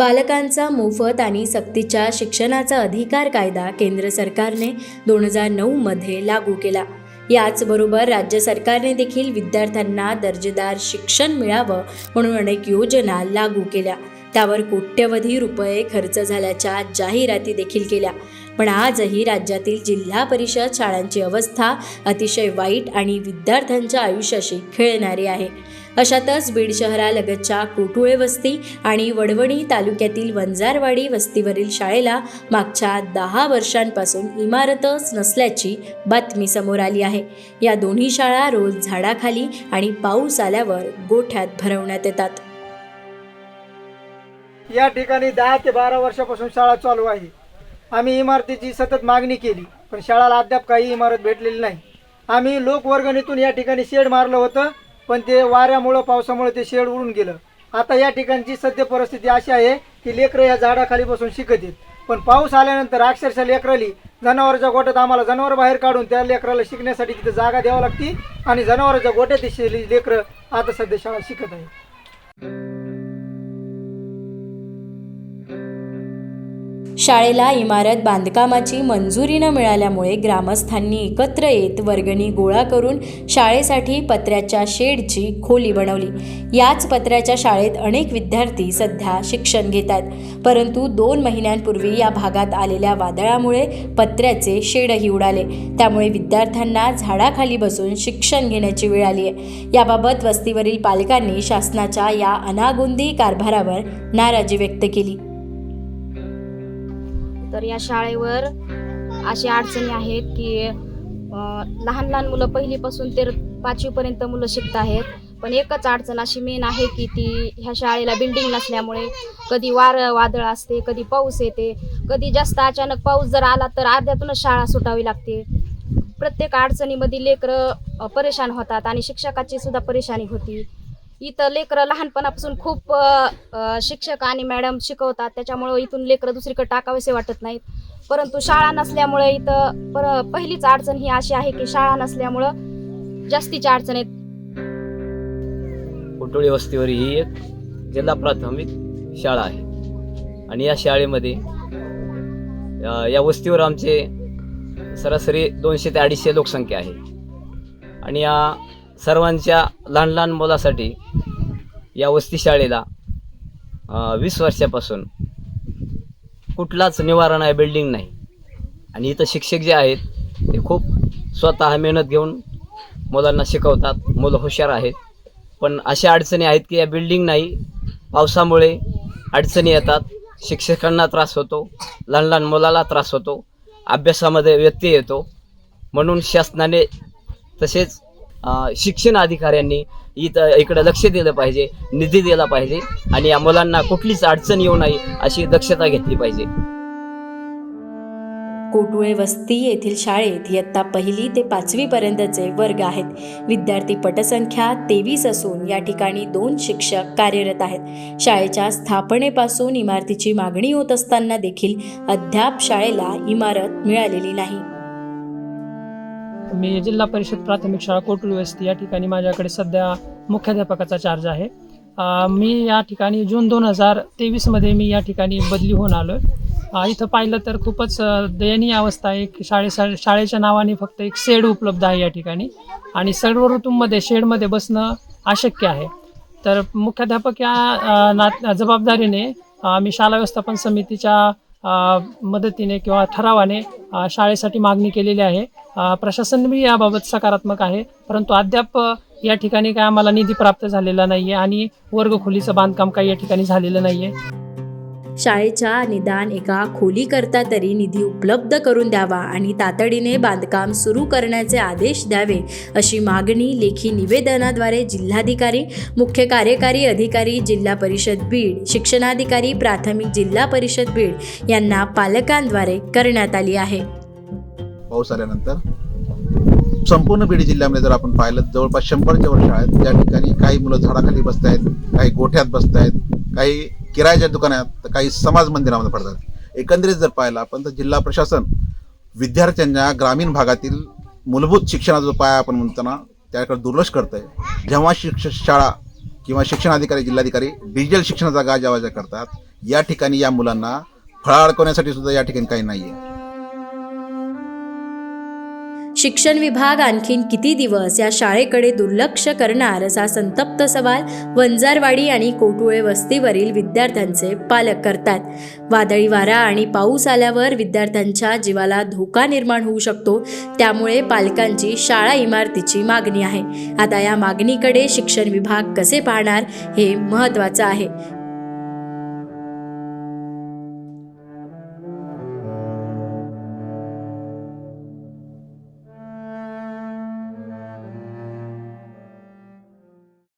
बालकांचा मोफत आणि सक्तीच्या शिक्षणाचा अधिकार कायदा केंद्र सरकारने दोन हजार नऊमध्ये लागू केला. याचबरोबर राज्य सरकारने देखील विद्यार्थ्यांना दर्जेदार शिक्षण मिळावं म्हणून अनेक योजना लागू केल्या. त्यावर कोट्यवधी रुपये खर्च झाल्याच्या जाहिराती देखील केल्या. पण आजही राज्यातील जिल्हा परिषद शाळांची अवस्था अतिशय वाईट आणि विद्यार्थ्यांच्या आयुष्याशी खेळणारी आहे. अशातच बीड शहरालगतच्या कोटुळे वस्ती आणि वडवणी तालुक्यातील वंजारवाडी वस्तीवरील शाळेला मागच्या दहा वर्षांपासून इमारतच नसल्याची बातमी समोर आली आहे. या दोन्ही शाळा रोज झाडाखाली आणि पाऊस आल्यावर गोठ्यात भरवण्यात येतात. या ठिकाणी दहा ते बारा वर्षापासून शाळा चालू आहे. आम्ही इमारतीची सतत मागणी केली पण शाळाला अद्याप काही इमारत भेटलेली नाही. आम्ही लोकवर्गणीतून या ठिकाणी शेड मारलं होतं पण ते वाऱ्यामुळं पावसामुळे ते शेड उडून गेलं. आता या ठिकाणची सध्या परिस्थिती अशी आहे की लेकरं या झाडाखाली बसून शिकत आहेत. पण पाऊस आल्यानंतर अक्षरशः लेकराली जनावरांच्या गोट्यात आम्हाला जनावर बाहेर काढून त्या लेकराला शिकण्यासाठी तिथे जागा द्यावी लागती आणि जनावरांच्या गोट्यात लेकरं आता सध्या शाळा शिकत आहे शाळेला इमारत बांधकामाची मंजुरी न मिळाल्यामुळे ग्रामस्थांनी एकत्र येत वर्गणी गोळा करून शाळेसाठी पत्र्याच्या शेडची खोली बनवली. याच पत्र्याच्या शाळेत अनेक विद्यार्थी सध्या शिक्षण घेतात. परंतु दोन महिन्यांपूर्वी या भागात आलेल्या वादळामुळे पत्र्याचे शेडही उडाले. त्यामुळे विद्यार्थ्यांना झाडाखाली बसून शिक्षण घेण्याची वेळ आली आहे. याबाबत वस्तीवरील पालकांनी शासनाच्या या अनागोंदी कारभारावर नाराजी व्यक्त केली. तर या शाळेवर अशी अडचणी आहेत की लहान लहान मुलं पहिलीपासून ते पाचवीपर्यंत मुलं शिकत आहेत. पण एकच अडचण अशी मेन आहे की ती ह्या शाळेला बिल्डिंग नसल्यामुळे कधी वार वादळ असते कधी पाऊस येते. कधी जास्त अचानक पाऊस जर आला तर अर्ध्यातूनच शाळा सुटावी लागते. प्रत्येक अडचणीमध्ये लेकरं परेशान होतात आणि शिक्षकाची सुद्धा परेशानी होती. इथं लेकरं लहानपणापासून खूप शिक्षक आणि मॅडम शिकवतात. त्याच्यामुळं इथून लेकरं दुसरीकडे टाकावेसे वाटत नाहीत. परंतु शाळा नसल्यामुळे इथं पर पहिलीच अडचण ही अशी आहे की शाळा नसल्यामुळं जास्तीच्या अडचण आहेत कुटोळी वस्तीवर ही एक जिल्हा प्राथमिक शाळा आहे. आणि या शाळेमध्ये या वस्तीवर आमचे सरासरी दोनशे ते अडीचशे लोकसंख्या आहे. आणि या सर्वांच्या लहान लहान मुलासाठी या वस्ती शाळेला वीस वर्षापासून कुठलाच निवारण आहे बिल्डिंग नाही. आणि इथं शिक्षक जे आहेत ते खूप स्वतः मेहनत घेऊन मुलांना शिकवतात. मुलं हुशार आहेत. पण अशा अडचणी आहेत की या बिल्डिंग नाही पावसामुळे अडचणी येतात. शिक्षकांना त्रास होतो लहान लहान मुलाला त्रास होतो अभ्यासामध्ये व्यत्यय येतो. म्हणून शासनाने तसेच शिक्षण अधिकाऱ्यांनी इथं इकडं लक्ष दिलं पाहिजे निधी दिला पाहिजे आणि या मुलांना कुठलीच अडचण येऊ नये अशी दक्षता घेतली पाहिजे. कोटुळे वस्ती येथील शाळेत इयत्ता पहिली ते पाचवी पर्यंतचे वर्ग आहेत. विद्यार्थी पटसंख्या तेवीस असून या ठिकाणी दोन शिक्षक कार्यरत आहेत. शाळेच्या स्थापनेपासून इमारतीची मागणी होत असताना देखील अद्याप शाळेला इमारत मिळालेली नाही. मी जिल्हा परिषद प्राथमिक शाळा कोटुळ वस्ती या ठिकाणी माझ्याकडे सध्या मुख्याध्यापकाचा चार्ज आहे. मी या ठिकाणी जून दोन हजार तेवीसमध्ये मी या ठिकाणी बदली होऊन आलो आहे इथं पाहिलं तर खूपच दयनीय अवस्था आहे. की शाळे शाळेच्या नावाने फक्त एक शेड उपलब्ध आहे या ठिकाणी. आणि सर्व ऋतूंमध्ये शेडमध्ये बसणं अशक्य आहे. तर मुख्याध्यापक या ना जबाबदारीने मी शाळा व्यवस्थापन समितीच्या मदतीने किंवा ठरावाने शाळेसाठी मागणी केलेली आहे. प्रशासन बी याबाबत सकारात्मक आहे. परंतु अद्याप या ठिकाणी काय आम्हाला निधी प्राप्त झालेला नाही आहे आणि वर्गखोलीचं बांधकाम काही या ठिकाणी झालेलं नाही आहे शाळेच्या निदान एका खोलीकरता तरी निधी उपलब्ध करून द्यावा आणि तातडीने बांधकाम सुरू करण्याचे आदेश द्यावे अशी मागणी लेखी निवेदनाद्वारे जिल्हाधिकारी मुख्य कार्यकारी अधिकारी जिल्हा परिषद बीड शिक्षणाधिकारी प्राथमिक जिल्हा परिषद बीड यांना पालकांद्वारे करण्यात आली आहे. पाऊस आल्यानंतर संपूर्ण बीड जिल्ह्यामध्ये जर आपण पाहिलं जवळपास शंभरच्या वर शाळा आहेत. ठिकाणी काही मुलं झाडाखाली बसत आहेत काही गोठ्यात बसत आहेत काही किरायाच्या दुकानात तर काही समाज मंदिरामध्ये पडतात. एकंदरीत जर पाहिलं आपण तर जिल्हा प्रशासन विद्यार्थ्यांच्या ग्रामीण भागातील मूलभूत शिक्षणाचा जो पाया आपण म्हणताना त्याकडे दुर्लक्ष करत आहे जेव्हा शिक्ष शाळा किंवा शिक्षणाधिकारी जिल्हाधिकारी डिजिटल शिक्षणाचा गाजावाजा करतात या ठिकाणी या मुलांना फळा अडकवण्यासाठी सुद्धा या ठिकाणी काही नाही आहे शिक्षण विभाग आणखीन किती दिवस या शाळेकडे दुर्लक्ष करणार असा संतप्त सवाल वंजारवाडी आणि कोटुळे वस्तीवरील विद्यार्थ्यांचे पालक करतात. वादळी वारा आणि पाऊस आल्यावर विद्यार्थ्यांच्या जीवाला धोका निर्माण होऊ शकतो. त्यामुळे पालकांची शाळा इमारतीची मागणी आहे. आता या मागणीकडे शिक्षण विभाग कसे पाहणार हे महत्त्वाचं आहे.